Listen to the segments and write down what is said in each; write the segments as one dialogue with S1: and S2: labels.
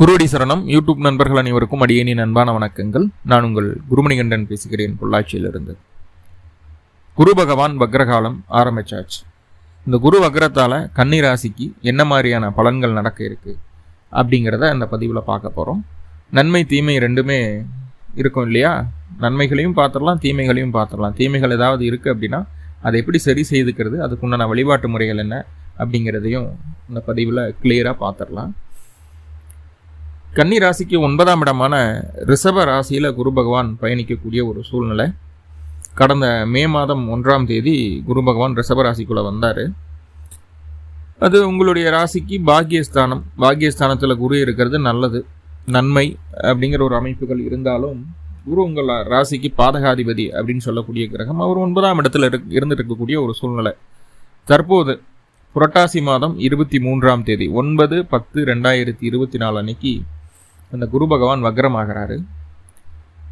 S1: குருவடி சரணம். யூடியூப் நண்பர்கள் அனைவருக்கும் அடியேனின் அன்பான வணக்கங்கள். நான் உங்கள் குருமணிகண்டன் பேசுகிறேன் பொள்ளாச்சியிலிருந்து. குரு பகவான் வக்ரகாலம் ஆரம்பிச்சாச்சு. இந்த குரு வக்ரத்தால் கன்னிராசிக்கு என்ன மாதிரியான பலன்கள் நடக்க இருக்கு அப்படிங்கிறத அந்த பதிவில் பார்க்க போகிறோம் நன்மை தீமை ரெண்டுமே இருக்கும் இல்லையா? நன்மைகளையும் பார்த்துடலாம் தீமைகளையும் பார்த்துடலாம். தீமைகள் ஏதாவது இருக்குது அப்படின்னா அதை எப்படி சரி செய்துக்கிறது அதுக்குண்டான வழிபாட்டு முறைகள் என்ன அப்படிங்கிறதையும் இந்த பதிவில் கிளியராக பார்த்துடலாம். கன்னி ராசிக்கு ஒன்பதாம் இடமான ரிஷப ராசியில் குரு பகவான் பயணிக்கக்கூடிய ஒரு சூழ்நிலை. கடந்த மே மாதம் ஒன்றாம் தேதி குரு பகவான் ரிஷப ராசிக்குள்ளே வந்தார். அது உங்களுடைய ராசிக்கு பாக்கியஸ்தானம். பாக்கியஸ்தானத்தில் குரு இருக்கிறது நல்லது. நன்மை அப்படிங்கிற ஒரு அமைப்புகள் இருந்தாலும் குரு உங்கள் ராசிக்கு பாதகாதிபதி அப்படின்னு சொல்லக்கூடிய கிரகம் அவர் ஒன்பதாம் இடத்துல இரு இருந்துட்டு இருக்கக்கூடிய ஒரு சூழ்நிலை. தற்போது புரட்டாசி மாதம் இருபத்தி மூன்றாம் தேதி ஒன்பது பத்து ரெண்டாயிரத்தி இருபத்தி நாலு அன்னைக்கு அந்த குரு பகவான் வக்ரமாகிறாரு.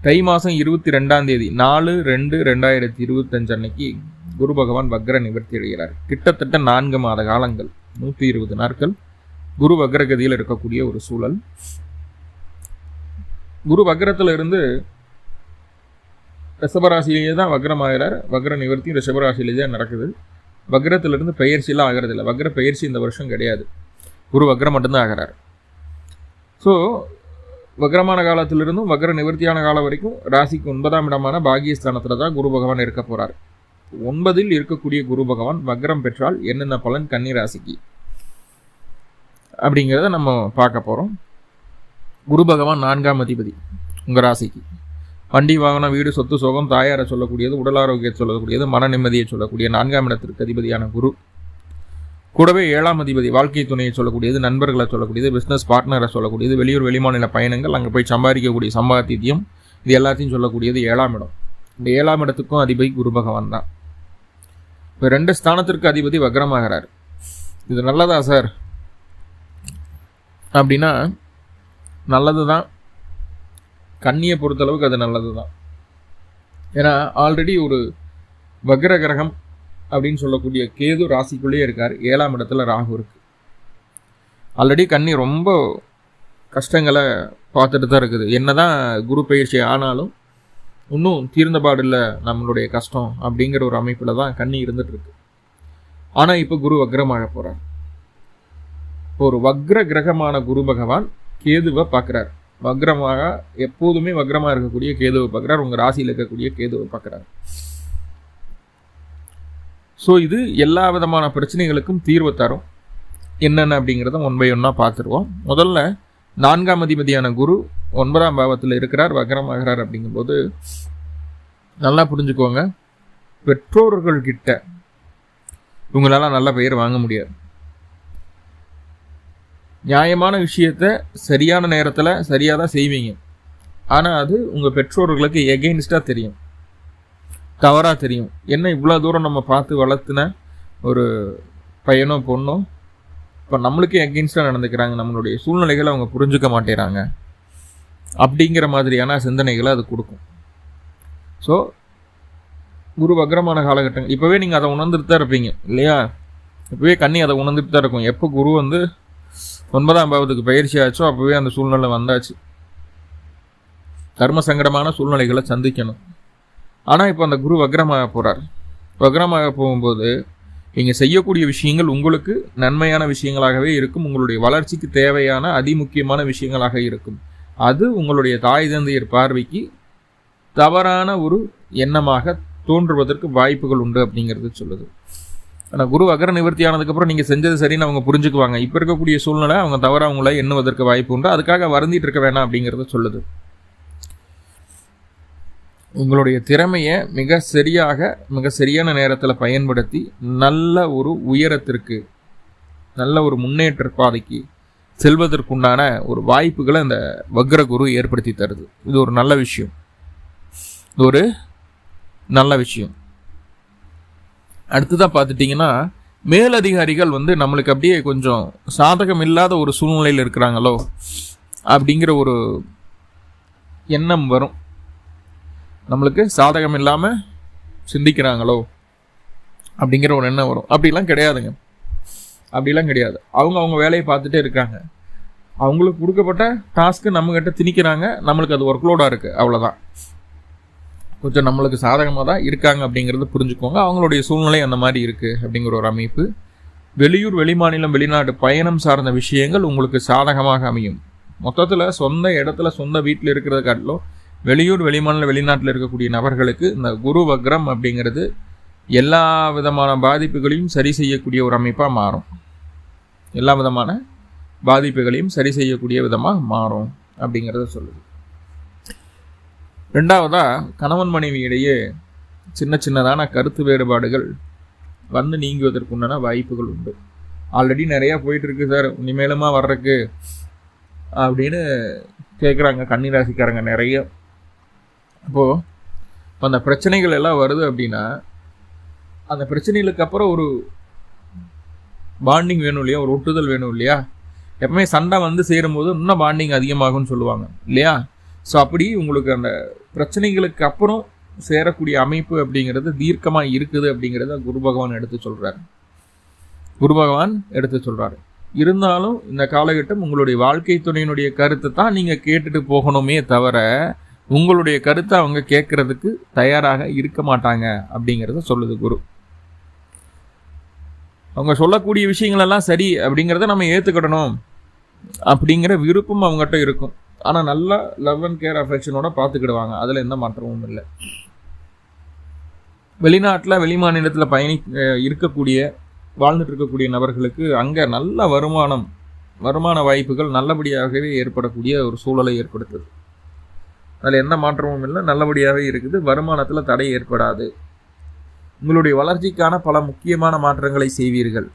S1: தை மாதம் இருபத்தி ரெண்டாம் தேதி நாலு ரெண்டு ரெண்டாயிரத்தி இருபத்தஞ்சு அன்னைக்கு குரு பகவான் வக்ர நிவர்த்தி அடைகிறார். கிட்டத்தட்ட நான்கு மாத காலங்கள் நூற்றி இருபது நாட்கள் குரு வக்ரகதியில் இருக்கக்கூடிய ஒரு சூழல். குரு வக்ரத்தில் இருந்து ரிஷபராசிலேயே தான் வக்ரமாகிறார். வக்ர நிவர்த்தி ரிஷபராசிலேயே தான் நடக்குது. வக்ரத்திலிருந்து பெயர்ச்சியெல்லாம் ஆகிறது இல்லை வக்ர பெயர்ச்சி இந்த வருஷம் கிடையாது. குரு வக்ரம் மட்டும்தான் ஆகிறார். ஸோ வக்ரமான காலத்திலிருந்தும் வக்ர நிவர்த்தியான காலம் வரைக்கும் ராசிக்கு ஒன்பதாம் இடமான பாகியஸ்தானத்தில் தான் குரு பகவான் இருக்க போகிறார் ஒன்பதில் இருக்கக்கூடிய குரு பகவான் வக்ரம் பெற்றால் என்னென்ன பலன் கன்னி ராசிக்கு? அப்படிங்கிறத நம்ம பார்க்க போகிறோம் குரு பகவான் நான்காம் அதிபதி உங்கள் ராசிக்கு. வண்டி வாகனம் வீடு சொத்து சோகம் தாயாரை சொல்லக்கூடியது உடல் ஆரோக்கியத்தை சொல்லக்கூடியது மன நிம்மதியை சொல்லக்கூடிய நான்காம் இடத்திற்கு அதிபதியான குரு. கூடவே ஏழாம் அதிபதி வாழ்க்கை துணையை சொல்லக்கூடியது நண்பர்களை சொல்லக்கூடியது பிஸ்னஸ் பார்ட்னரை சொல்லக்கூடியது வெளியூர் வெளிமாநில பயணங்கள் அங்கே போய் சம்பாதிக்கக்கூடிய சம்பாத்தியம் இது எல்லாத்தையும் சொல்லக்கூடியது ஏழாம் இடம். இந்த ஏழாம் இடத்துக்கும் அதிபதி குரு பகவான் தான். இப்போ ரெண்டு ஸ்தானத்திற்கு அதிபதி வக்ரமாகிறார். இது நல்லதா சார் அப்படின்னா நல்லது தான் கண்ணியை பொறுத்தளவுக்கு அது நல்லது தான் ஏன்னா ஆல்ரெடி ஒரு வக்ர கிரகம் அப்படின்னு சொல்லக்கூடிய கேது ராசிக்குள்ளேயே இருக்கார். ஏழாம் இடத்துல ராகு இருக்கு. ஆல்ரெடி கண்ணி ரொம்ப கஷ்டங்களை பார்த்துட்டு தான் இருக்குது. என்னதான் குரு பயிற்சி ஆனாலும் இன்னும் தீர்ந்த பாடில்ல நம்மளுடைய கஷ்டம் அப்படிங்கிற ஒரு அமைப்பில் தான் கண்ணி இருந்துகிட்ருக்கு ஆனால் இப்போ குரு வக்ரமாக போகிறார் ஒரு வக்ர கிரகமான குரு பகவான் கேதுவை பார்க்குறார். வக்ரமாக எப்போதுமே வக்ரமாக இருக்கக்கூடிய கேதுவை பார்க்குறார். உங்கள் ராசியில் இருக்கக்கூடிய கேதுவை பார்க்குறார். ஸோ இது எல்லா விதமான பிரச்சனைகளுக்கும் தீர்வு தரும். என்னென்ன அப்படிங்கிறத ஒன் பை ஒன்னாக பார்த்துருவோம். முதல்ல நான்காம் அதிபதியான குரு ஒன்பதாம் பாவத்தில் இருக்கிறார் வக்ரமாகிறார் அப்படிங்கும்போது நல்லா புரிஞ்சுக்கோங்க. பெற்றோர்கள்கிட்ட இவங்களால நல்ல பெயர் வாங்க முடியாது. நியாயமான விஷயத்த சரியான நேரத்தில் சரியாக தான் செய்வீங்க. ஆனால் அது உங்கள் பெற்றோர்களுக்கு எகெயின்ஸ்டாக தெரியும். தவறாக தெரியும். என்ன இவ்வளோ தூரம் நம்ம பார்த்து வளர்த்துன ஒரு பையனோ பொண்ணோ இப்போ நம்மளுக்கே அகெயின்ஸ்டாக நடந்துக்கிறாங்க. நம்மளுடைய சூழ்நிலைகளை அவங்க புரிஞ்சுக்க மாட்டேறாங்க. அப்படிங்கிற மாதிரியான சிந்தனைகளை அது கொடுக்கும். ஸோ குரு வக்ரமான காலகட்டங்கள். இப்போவே நீங்கள் அதை உணர்ந்துட்டு தான் இருப்பீங்க இல்லையா? இப்போவே கண்ணி அதை உணர்ந்துட்டு தான் இருக்கும். எப்போ குரு வந்து ஒன்பதாம் பாவத்துக்கு பயிற்சி ஆச்சோ அப்போவே அந்த சூழ்நிலை வந்தாச்சு. கர்ம சங்கடமான சூழ்நிலைகளை சந்திக்கணும். ஆனால் இப்போ அந்த குரு வக்ரமாக போகிறார் வக்ரமாக போகும்போது நீங்கள் செய்யக்கூடிய விஷயங்கள் உங்களுக்கு நன்மையான விஷயங்களாகவே இருக்கும். உங்களுடைய வளர்ச்சிக்கு தேவையான அதிமுக்கியமான விஷயங்களாக இருக்கும். அது உங்களுடைய தாய் தந்தையர் பார்வைக்கு தவறான ஒரு எண்ணமாக தோன்றுவதற்கு வாய்ப்புகள் உண்டு அப்படிங்கிறது சொல்லுது. ஆனால் குரு அகர நிவர்த்தி ஆனதுக்கப்புறம் நீங்கள் செஞ்சது சரின்னு அவங்க புரிஞ்சுக்குவாங்க. இப்போ இருக்கக்கூடிய சூழ்நிலை அவங்க தவறாக அவங்கள எண்ணுவதற்கு வாய்ப்பு உண்டு. அதுக்காக வருந்திட்டு இருக்க வேணாம் அப்படிங்கிறத சொல்லுது. உங்களுடைய திறமையை மிக சரியாக மிக சரியான நேரத்தில் பயன்படுத்தி நல்ல ஒரு உயரத்திற்கு நல்ல ஒரு முன்னேற்ற பாதைக்கு செல்வதற்குண்டான ஒரு வாய்ப்புகளை அந்த வக்ர குரு ஏற்படுத்தி தருது. இது ஒரு நல்ல விஷயம். இது ஒரு நல்ல விஷயம். அடுத்ததாக பார்த்துட்டிங்கன்னா மேலதிகாரிகள் வந்து நம்மளுக்கு அப்படியே கொஞ்சம் சாதகம் இல்லாத ஒரு சூழ்நிலையில் இருக்கிறாங்களோ அப்படிங்கிற ஒரு எண்ணம் வரும். நம்மளுக்கு சாதகம் இல்லாமல் சிந்திக்கிறாங்களோ அப்படிங்கிற ஒரு எண்ணம் வரும். அப்படிலாம் கிடையாதுங்க. அப்படிலாம் கிடையாது. அவங்க அவங்க வேலையை பார்த்துட்டே இருக்காங்க. அவங்களுக்கு கொடுக்கப்பட்ட டாஸ்க்கு நம்மக்கிட்ட திணிக்கிறாங்க. நம்மளுக்கு அது ஒர்க் லோடாக இருக்குது அவ்வளோதான் கொஞ்சம் நம்மளுக்கு சாதகமாக தான் இருக்காங்க அப்படிங்கிறத புரிஞ்சுக்கோங்க. அவங்களுடைய சூழ்நிலை அந்த மாதிரி இருக்குது அப்படிங்கிற ஒரு அமைப்பு. வெளியூர் வெளிமாநிலம் வெளிநாடு பயணம் சார்ந்த விஷயங்கள் உங்களுக்கு சாதகமாக அமையும். மொத்தத்தில் சொந்த இடத்துல சொந்த வீட்டில் இருக்கிறத காட்டிலும் வெளியூர் வெளிமாநில வெளிநாட்டில் இருக்கக்கூடிய நபர்களுக்கு இந்த குரு வக்ரம் அப்படிங்கிறது எல்லா விதமான பாதிப்புகளையும் சரி செய்யக்கூடிய ஒரு அமைப்பாக மாறும். எல்லா விதமான பாதிப்புகளையும் சரி செய்யக்கூடிய விதமாக மாறும் அப்படிங்கிறத சொல்லுது. ரெண்டாவதாக கணவன் மனைவி இடையே சின்ன சின்னதான கருத்து வேறுபாடுகள் வந்து நீங்குவதற்குண்டான வாய்ப்புகள் உண்டு. ஆல்ரெடி நிறையா போயிட்டுருக்கு சார். இனிமேலுமா வர்றதுக்கு அப்படின்னு கேட்குறாங்க கன்னிராசிக்காரங்க நிறைய. அப்போது இப்போ அந்த பிரச்சனைகள் எல்லாம் வருது அப்படின்னா அந்த பிரச்சனைகளுக்கு அப்புறம் ஒரு பாண்டிங் வேணும் இல்லையா? ஒரு ஒட்டுதல் வேணும் இல்லையா? எப்பவுமே சண்டை வந்து சேரும்போது இன்னும் பாண்டிங் அதிகமாகும்னு சொல்லுவாங்க இல்லையா? ஸோ அப்படி உங்களுக்கு அந்த பிரச்சனைகளுக்கு அப்புறம் சேரக்கூடிய அமைப்பு அப்படிங்கிறது தீர்க்கமாக இருக்குது அப்படிங்கிறத குரு பகவான் எடுத்து சொல்கிறாரு குரு பகவான் எடுத்து சொல்கிறாரு இருந்தாலும் இந்த காலகட்டம் உங்களுடைய வாழ்க்கை துணையினுடைய கருத்தை தான் நீங்கள் கேட்டுட்டு போகணுமே தவிர உங்களுடைய கருத்தை அவங்க கேட்கறதுக்கு தயாராக இருக்க மாட்டாங்க அப்படிங்கிறத சொல்லுது குரு. அவங்க சொல்லக்கூடிய விஷயங்களெல்லாம் சரி அப்படிங்கிறத நம்ம ஏற்றுக்கிடணும் அப்படிங்கிற விருப்பம் அவங்ககிட்ட இருக்கும். ஆனால் நல்லா லவ் அண்ட் கேர் அஃபெக்ஷனோட பார்த்துக்கிடுவாங்க. அதில் எந்த மாற்றமும் இல்லை. வெளிநாட்டில் வெளி மாநிலத்தில் பயணி இருக்கக்கூடிய வாழ்ந்துட்டு இருக்கக்கூடிய நபர்களுக்கு அங்கே நல்ல வருமானம் வருமான வாய்ப்புகள் நல்லபடியாகவே ஏற்படக்கூடிய ஒரு சூழலை ஏற்படுத்துது. அதில் எந்த மாற்றமும் இல்லை. நல்லபடியாகவே இருக்குது. வருமானத்தில் தடை ஏற்படாது. உங்களுடைய வளர்ச்சிக்கான பல முக்கியமான மாற்றங்களை செய்வீர்கள்.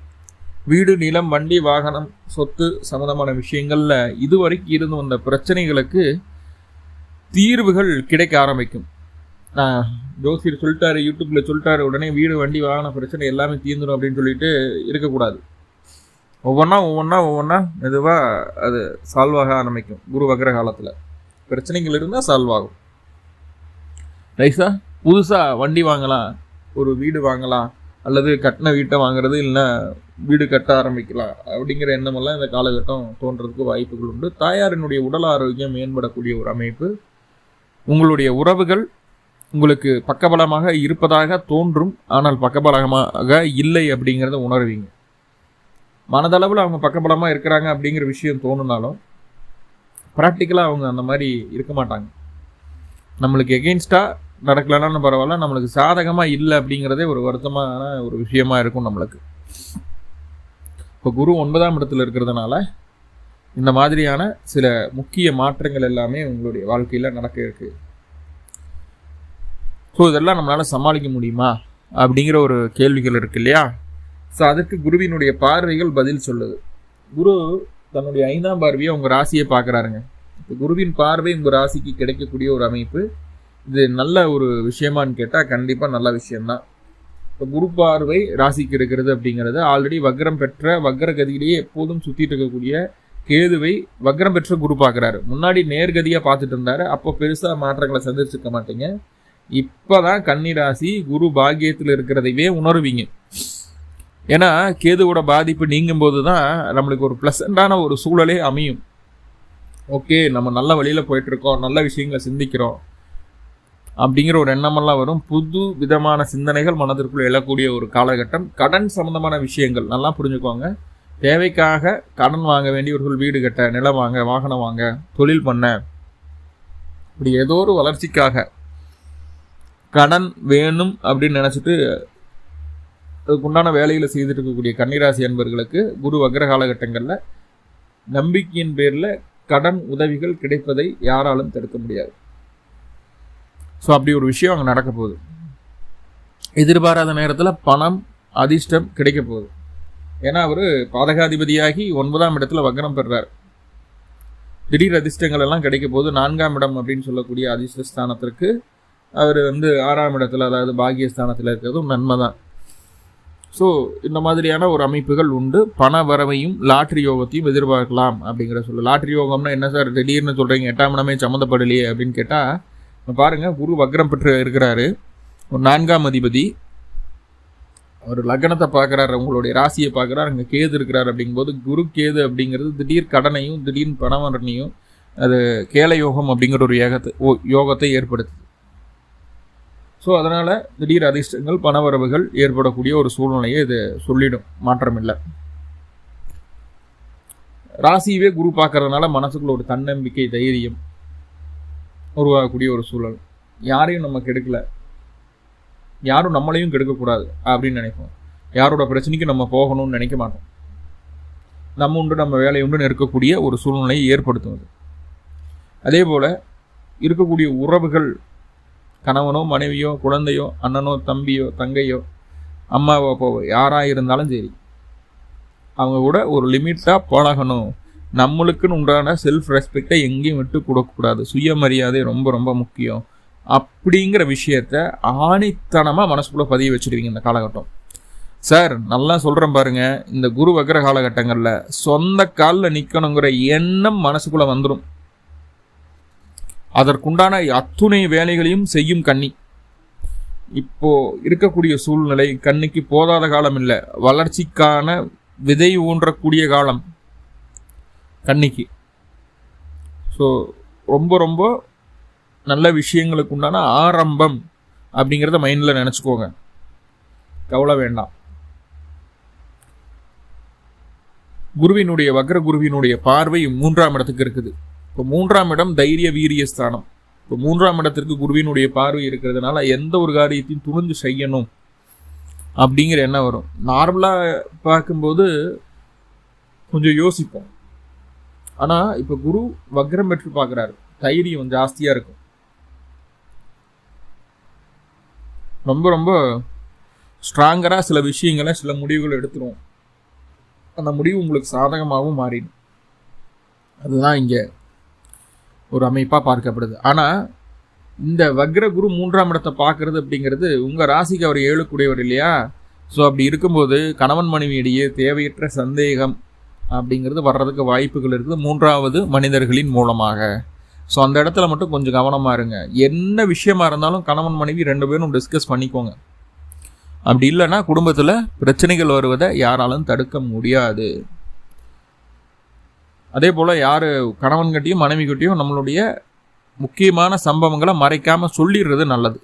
S1: வீடு நிலம் வண்டி வாகனம் சொத்து சம்மந்தமான விஷயங்களில் இதுவரைக்கும் இருந்து வந்த பிரச்சனைகளுக்கு தீர்வுகள் கிடைக்க ஆரம்பிக்கும். நான் ஜோசியர் சொல்லிட்டாரு யூடியூப்பில் சொல்லிட்டாரு உடனே வீடு வண்டி வாகன பிரச்சனை எல்லாமே தீர்ந்துடும் அப்படின்னு சொல்லிட்டு இருக்கக்கூடாது. ஒவ்வொன்றா ஒவ்வொன்றா ஒவ்வொன்றா மெதுவாக அது சால்வ் ஆக ஆரம்பிக்கும். குரு வக்ர காலத்தில். பிரச்சனைகள் இருந்தால் சால்வ் ஆகும். ரைஸா புதுசாக வண்டி வாங்கலாம் ஒரு வீடு வாங்கலாம் அல்லது கட்டின வீட்டை வாங்குறது இல்லைன்னா வீடு கட்ட ஆரம்பிக்கலாம் அப்படிங்கிற எண்ணமெல்லாம் இந்த காலகட்டம் தோன்றதுக்கு வாய்ப்புகள் உண்டு. தாயாரினுடைய உடல் ஆரோக்கியம் மேம்படக்கூடிய ஒரு அமைப்பு. உங்களுடைய உறவுகள் உங்களுக்கு பக்கபலமாக இருப்பதாக தோன்றும் ஆனால் பக்கபலமாக இல்லை அப்படிங்கிறத உணர்வீங்க. மனதளவில் அவங்க பக்கபலமாக இருக்கிறாங்க அப்படிங்கிற விஷயம் தோணுனாலும் ப்ராக்டிக்கலாக அவங்க அந்த மாதிரி இருக்க மாட்டாங்க. நம்மளுக்கு எகெயின்ஸ்டாக நடக்கலனாலும் பரவாயில்ல நம்மளுக்கு சாதகமாக இல்லை அப்படிங்கிறதே ஒரு வருத்தமான ஒரு விஷயமா இருக்கும் நம்மளுக்கு. இப்போ குரு ஒன்பதாம் இடத்துல இருக்கிறதுனால இந்த மாதிரியான சில முக்கிய மாற்றங்கள் எல்லாமே உங்களுடைய வாழ்க்கையில் நடக்க இருக்கு. ஸோ இதெல்லாம் நம்மளால் சமாளிக்க முடியுமா? அப்படிங்கிற ஒரு கேள்விகள் இருக்கு இல்லையா? ஸோ அதுக்கு குருவினுடைய பார்வைகள் பதில் சொல்லுது. குரு தன்னுடைய ஐந்தாம் பார்வையை உங்கள் ராசியை பார்க்குறாருங்க. இப்போ குருவின் பார்வை உங்கள் ராசிக்கு கிடைக்கக்கூடிய ஒரு அமைப்பு. இது நல்ல ஒரு விஷயமான்னு கேட்டால் கண்டிப்பாக நல்ல விஷயம்தான். இப்போ குரு பார்வை ராசிக்கு இருக்கிறது அப்படிங்கிறது ஆல்ரெடி வக்ரம் பெற்ற வக்ர கதியிலேயே எப்போதும் சுற்றிட்டு இருக்கக்கூடிய கேதுவை வக்ரம் பெற்ற குரு பார்க்குறாரு. முன்னாடி நேர்கதியாக பார்த்துட்டு இருந்தார். அப்போ பெருசாக மாற்றங்களை சந்திச்சிருக்க மாட்டீங்க. இப்போதான் கன்னி ராசி குரு பாக்கியத்தில் இருக்கிறதையே உணர்வீங்க. ஏன்னா கேதுவோட பாதிப்பு நீங்கும் போது தான் நம்மளுக்கு ஒரு ப்ளசண்டான ஒரு சூழலே அமையும். ஓகே நம்ம நல்ல வழியில் போயிட்டுருக்கோம் நல்ல விஷயங்களை சிந்திக்கிறோம் அப்படிங்கிற ஒரு எண்ணமெல்லாம் வரும். புது விதமான சிந்தனைகள் மனதிற்குள் எழக்கூடிய ஒரு காலகட்டம். கடன் சம்பந்தமான விஷயங்கள் நல்லா புரிஞ்சுக்கோங்க. தேவைக்காக கடன் வாங்க வேண்டியவர்கள் வீடு கட்ட நிலம் வாங்க வாகனம் வாங்க தொழில் பண்ண இப்படி ஏதோ ஒரு வளர்ச்சிக்காக கடன் வேணும் அப்படின்னு நினச்சிட்டு அதுக்குண்டான வேலைகளை செய்துட்டு இருக்கக்கூடிய கன்னிராசி அன்பர்களுக்கு குரு வக்ர காலகட்டங்களில் நம்பிக்கையின் பேரில் கடன் உதவிகள் கிடைப்பதை யாராலும் தடுக்க முடியாது. ஸோ அப்படி ஒரு விஷயம் அங்கே நடக்க போகுது. எதிர்பாராத நேரத்தில் பணம் அதிர்ஷ்டம் கிடைக்க போகுது. ஏன்னா அவர் பாதகாதிபதியாகி ஒன்பதாம் இடத்துல வக்ரம் பெறுறார். திடீர் அதிர்ஷ்டங்கள் எல்லாம் கிடைக்க போது நான்காம் இடம் அப்படின்னு சொல்லக்கூடிய அதிர்ஷ்ட ஸ்தானத்திற்கு அவர் வந்து ஆறாம் இடத்துல அதாவது பாகியஸ்தானத்தில் இருக்கிறதும் நன்மை தான் ஸோ இந்த மாதிரியான ஒரு அமைப்புகள் உண்டு. பண வரவையும் லாட்ரி யோகத்தையும் எதிர்பார்க்கலாம் அப்படிங்கிற சொல்ல. லாட்ரி யோகம்னா என்ன சார்? திடீர்னு சொல்கிறீங்க எட்டாம் இடமே சம்மந்தப்படலையே அப்படின்னு கேட்டால் பாருங்கள் குரு வக்ரம் பெற்று இருக்கிறாரு. ஒரு நான்காம் அதிபதி. அவர் லக்னத்தை பார்க்குறாரு உங்களுடைய ராசியை பார்க்குறாரு அங்கே கேது இருக்கிறார் அப்படிங்கும்போது குரு கேது அப்படிங்கிறது திடீர் கடனையும் திடீர் பணவரனையும் அது கேல யோகம் அப்படிங்கிற ஒரு யோகத்தை ஓ யோகத்தை ஏற்படுத்துது. ஸோ அதனால் திடீர் அதிர்ஷ்டங்கள் பணவரவுகள் ஏற்படக்கூடிய ஒரு சூழ்நிலையை இது சொல்லிடும். மாற்றமில்லை. ராசியவே குரு பார்க்கறதுனால மனசுக்குள்ள ஒரு தன்னம்பிக்கை தைரியம் உருவாகக்கூடிய ஒரு சூழல். யாரையும் நம்ம கெடுக்கல. யாரும் நம்மளையும் கெடுக்கக்கூடாது அப்படின்னு நினைப்போம். யாரோட பிரச்சனைக்கு நம்ம போகணும்னு நினைக்க மாட்டோம். நம்ம உண்டு நம்ம வேலை உண்டுன்னு இருக்கக்கூடிய ஒரு சூழ்நிலையை ஏற்படுத்துவது அதே. போல் இருக்கக்கூடிய உறவுகள் கணவனோ மனைவியோ குழந்தையோ அண்ணனோ தம்பியோ தங்கையோ அம்மாவோ அப்பாவோ யாராக இருந்தாலும் சரி அவங்க கூட ஒரு லிமிட்டாக பழகணும். நம்மளுக்குன்னு உண்டான செல்ஃப் ரெஸ்பெக்டை எங்கேயும் விட்டு கொடுக்கக்கூடாது. சுயமரியாதை ரொம்ப ரொம்ப முக்கியம். அப்படிங்கிற விஷயத்த ஆணித்தனமாக மனசுக்குள்ளே பதிய வச்சுருவீங்க இந்த காலகட்டம். சார் நல்லா சொல்கிறேன் பாருங்கள் இந்த குரு வக்கர காலகட்டங்களில் சொந்த காலில் நிற்கணுங்கிற எண்ணம் மனசுக்குள்ளே வந்துடும் அதற்குண்டான அத்துணை வேலைகளையும் செய்யும் கண்ணி இப்போ இருக்கக்கூடிய சூழ்நிலை கண்ணிக்கு போதாத காலம் இல்லை. வளர்ச்சிக்கான விதை ஊன்றக்கூடிய காலம் கன்னிக்கு. ஸோ ரொம்ப ரொம்ப நல்ல விஷயங்களுக்கு உண்டான ஆரம்பம் அப்படிங்கிறத மைண்டில் நினச்சிக்கோங்க. கவலை வேண்டாம். குருவினுடைய வக்ர குருவினுடைய பார்வை மூன்றாம் இடத்துக்கு இருக்குது. இப்போ மூன்றாம் இடம் தைரிய வீரிய ஸ்தானம். இப்போ மூன்றாம் இடத்திற்கு குருவினுடைய பார்வை இருக்கிறதுனால எந்த ஒரு காரியத்தையும் துணிஞ்சு செய்யணும் அப்படிங்கிற எண்ணம் வரும். நார்மலாக பார்க்கும்போது கொஞ்சம் யோசிப்போம். ஆனால் இப்போ குரு வக்ரம் பெற்று பார்க்குறாரு. தைரியம் ஜாஸ்தியாக இருக்கும். ரொம்ப ரொம்ப ஸ்ட்ராங்கராக சில விஷயங்களை சில முடிவுகள் எடுத்துருவோம். அந்த முடிவு உங்களுக்கு சாதகமாகவும் மாறிடும். அதுதான் இங்கே ஒரு அமைப்பாக பார்க்கப்படுது. ஆனால் இந்த வக்ர குரு மூன்றாம் இடத்தை பார்க்கறது அப்படிங்கிறது உங்கள் ராசிக்கு அவர் ஏழுக்குடையவர் இல்லையா? ஸோ அப்படி இருக்கும்போது கணவன் மனைவியிடையே தேவையற்ற சந்தேகம் அப்படிங்கிறது வர்றதுக்கு வாய்ப்புகள் இருக்குது. மூன்றாவது மனிதர்களின் மூலமாக. ஸோ அந்த இடத்துல மட்டும் கொஞ்சம் கவனமாக இருங்க. என்ன விஷயமா இருந்தாலும் கணவன் மனைவி ரெண்டு பேரும் டிஸ்கஸ் பண்ணிக்கோங்க. அப்படி இல்லைன்னா குடும்பத்தில் பிரச்சனைகள் வருவதை யாராலும் தடுக்க முடியாது. அதே போல் யார் கணவன்கிட்டையும் மனைவிக்கிட்டையும் நம்மளுடைய முக்கியமான சம்பவங்களை மறைக்காமல் சொல்லிடுறது நல்லது.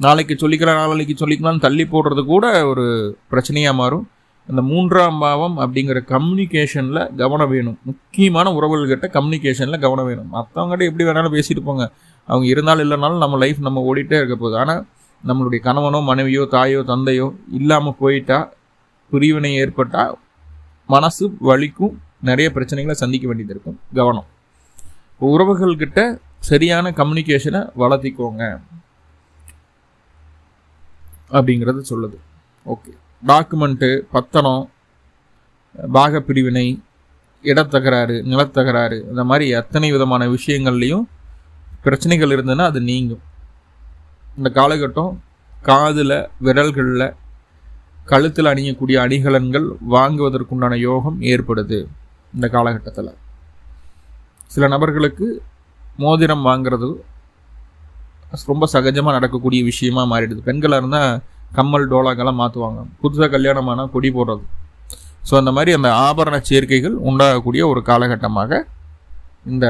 S1: நாளைக்கு சொல்லிக்கலாம் நாளைக்கு சொல்லிக்கலாம்னு தள்ளி போடுறது கூட ஒரு பிரச்சனையாக மாறும். அந்த மூன்றாம் பாவம் அப்படிங்கிற கம்யூனிகேஷனில் கவனம் வேணும். முக்கியமான உறவுகள்கிட்ட கம்யூனிகேஷனில் கவனம் வேணும். மற்றவங்ககிட்ட எப்படி வேணாலும் பேசிட்டு போங்க. அவங்க இருந்தாலும் இல்லைனாலும் நம்ம லைஃப் நம்ம ஓடிட்டே இருக்க போகுது. ஆனால் நம்மளுடைய கணவனோ மனைவியோ தாயோ தந்தையோ இல்லாமல் போயிட்டா பிரிவினை ஏற்பட்டால் மனசு வலிக்கும் நிறைய பிரச்சனைகளை சந்திக்க வேண்டியது இருக்கும். கவனம். உறவுகள்கிட்ட சரியான கம்யூனிகேஷனை வளர்த்திக்கோங்க. அப்படிங்கிறது சொல்லுது. ஓகே டாக்குமெண்ட்டு பத்தனம் பாகப்பிரிவினை இடத்தகராறு நிலத்தகராறு இந்த மாதிரி அத்தனை விதமான விஷயங்கள்லையும் பிரச்சனைகள் இருந்ததுன்னா அது நீங்கும். இந்த காலகட்டம் காதில் விரல்களில் கழுத்தில் அணியக்கூடிய அணிகலன்கள் வாங்குவதற்குண்டான யோகம் ஏற்படுது. இந்த காலகட்டத்தில். சில நபர்களுக்கு மோதிரம் வாங்கிறது ரொம்ப சகஜமாக நடக்கக்கூடிய விஷயமா மாறிடுது. பெண்களாக இருந்தால் கம்மல் டோலாக்கெல்லாம் மாற்றுவாங்க புதுசாக கல்யாணமான கொடி போடுறது. ஸோ அந்த மாதிரி அந்த ஆபரண சேர்க்கைகள் உண்டாகக்கூடிய ஒரு காலகட்டமாக இந்த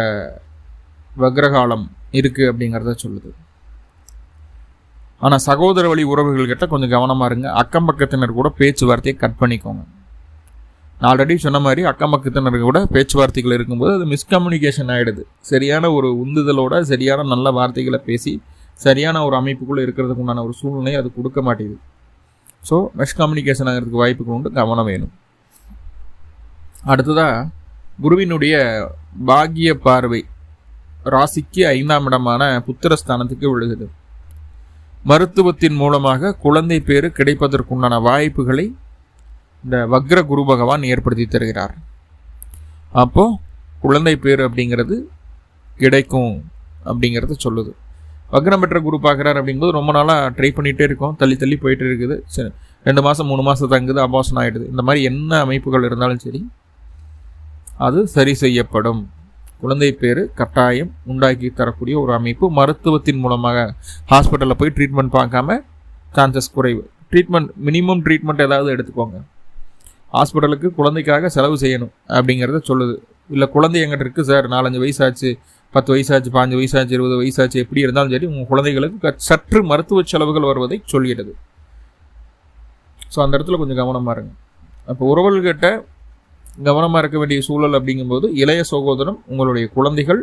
S1: வக்ரகாலம் இருக்குது அப்படிங்கிறத சொல்லுது. ஆனால் சகோதர வழி உறவுகள்கிட்ட கொஞ்சம் கவனமாக இருங்க. அக்கம் பக்கத்தினர் கூட பேச்சுவார்த்தையை கட் பண்ணிக்கோங்க. நான் ஆல்ரெடி சொன்ன மாதிரி அக்கம் பக்கத்தினருக்கு கூட பேச்சுவார்த்தைகள் இருக்கும்போது அது மிஸ்கம்யூனிகேஷன் ஆகிடுது சரியான ஒரு உந்துதலோட சரியான நல்ல வார்த்தைகளை பேசி சரியான ஒரு அமைப்புக்குள்ளே இருக்கிறதுக்கு உண்டான ஒரு சூழ்நிலை அது கொடுக்க மாட்டேங்குது. ஸோ மிஸ்கம்யூனிகேஷன் ஆகிறதுக்கு வாய்ப்புகள் உண்டு கவனம் வேணும். அடுத்ததாக குருவினுடைய பாகிய பார்வை ராசிக்கு ஐந்தாம் இடமான புத்திரஸ்தானத்துக்கு விழுகுது. மருத்துவத்தின் மூலமாக குழந்தை பேரு கிடைப்பதற்குண்டான வாய்ப்புகளை இந்த வக்ர குரு பகவான் ஏற்படுத்தி தருகிறார். அப்போது குழந்தை பேர் அப்படிங்கிறது கிடைக்கும் அப்படிங்கிறத சொல்லுது. வக்ரம் பெற்ற குரு பார்க்குறாரு அப்படிங்கும்போது ரொம்ப நாளாக ட்ரை பண்ணிகிட்டே இருக்கோம். தள்ளி தள்ளி போயிட்டு இருக்குது. சரி ரெண்டு மாதம் மூணு மாதம் தங்குது அபாசனம் ஆகிடுது இந்த மாதிரி என்ன அமைப்புகள் இருந்தாலும் சரி அது சரி செய்யப்படும். குழந்தை பேர் கட்டாயம் உண்டாக்கி தரக்கூடிய ஒரு அமைப்பு. மருத்துவத்தின் மூலமாக ஹாஸ்பிட்டலில் போய் ட்ரீட்மெண்ட் பார்க்காம சான்சஸ் குறைவு. ட்ரீட்மெண்ட் மினிமம் ட்ரீட்மெண்ட் ஏதாவது எடுத்துக்கோங்க. ஹாஸ்பிட்டலுக்கு குழந்தைக்காக செலவு செய்யணும் அப்படிங்கிறத சொல்லுது. இல்லை குழந்தை எங்கிட்ட இருக்குது சார். நாலஞ்சு வயசாச்சு பத்து வயசாச்சு பாஞ்சு வயசாச்சு இருபது வயசாச்சு எப்படி இருந்தாலும் சரி உங்கள் குழந்தைகளுக்கு சற்று மருத்துவ செலவுகள் வருவதை சொல்கிறது ஸோ அந்த இடத்துல கொஞ்சம் கவனமாக இருங்க. அப்போ உறவுகள்கிட்ட கவனமாக இருக்க வேண்டிய சூழல் அப்படிங்கும்போது இளைய சகோதரம் உங்களுடைய குழந்தைகள்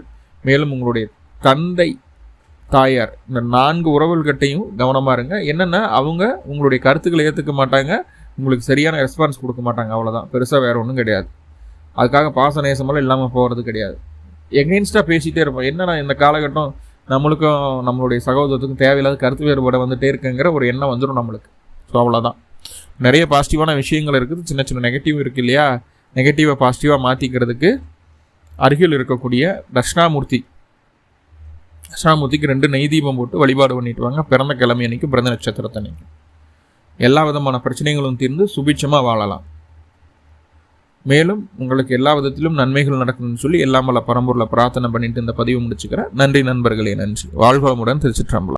S1: மேலும் உங்களுடைய தந்தை தாயார் இந்த நான்கு உறவுகள்கிட்டையும் கவனமாக இருங்க. என்னென்னா அவங்க உங்களுடைய கருத்துக்களை ஏற்றுக்க மாட்டாங்க. உங்களுக்கு சரியான ரெஸ்பான்ஸ் கொடுக்க மாட்டாங்க அவ்வளோதான் பெருசாக வேறு ஒன்றும் கிடையாது. அதுக்காக பாச நேசமெல்லாம் இல்லாமல் போகிறது கிடையாது எகெயின்ஸ்டாக பேசிகிட்டே இருப்போம். என்னன்னா இந்த காலகட்டம் நம்மளுக்கும் நம்மளுடைய சகோதரத்துக்கும் தேவையில்லாத கருத்து வேறுபாடு வந்துகிட்டே இருக்குங்கிற ஒரு எண்ணம் வந்துடும் நம்மளுக்கு. ஸோ அவ்வளோதான் நிறைய பாசிட்டிவான விஷயங்கள் இருக்குது. சின்ன சின்ன நெகட்டிவ் இருக்குது இல்லையா? நெகட்டிவை பாசிட்டிவாக மாற்றிக்கிறதுக்கு அருகில் இருக்கக்கூடிய தட்சிணாமூர்த்தி. தட்சிணாமூர்த்திக்கு ரெண்டு நெய் தீபம் போட்டு வழிபாடு பண்ணிட்டு வாங்க. பிறந்த கிழமை அன்னைக்கு பிறந்த நட்சத்திரத்தை அன்னைக்கு. எல்லா விதமான பிரச்சனைகளும் தீர்ந்து சுபிட்சமாக வாழலாம். மேலும் உங்களுக்கு எல்லா விதத்திலும் நன்மைகள் நடக்கணும்னு சொல்லி எல்லாம் வல்ல பரம்பூரில் பிரார்த்தனை பண்ணிட்டு இந்த பதிவு முடிச்சுக்கிறேன். நன்றி நண்பர்களே நன்றி. வாழ்வளமுடன் திருச்சிற்றம்பலம்.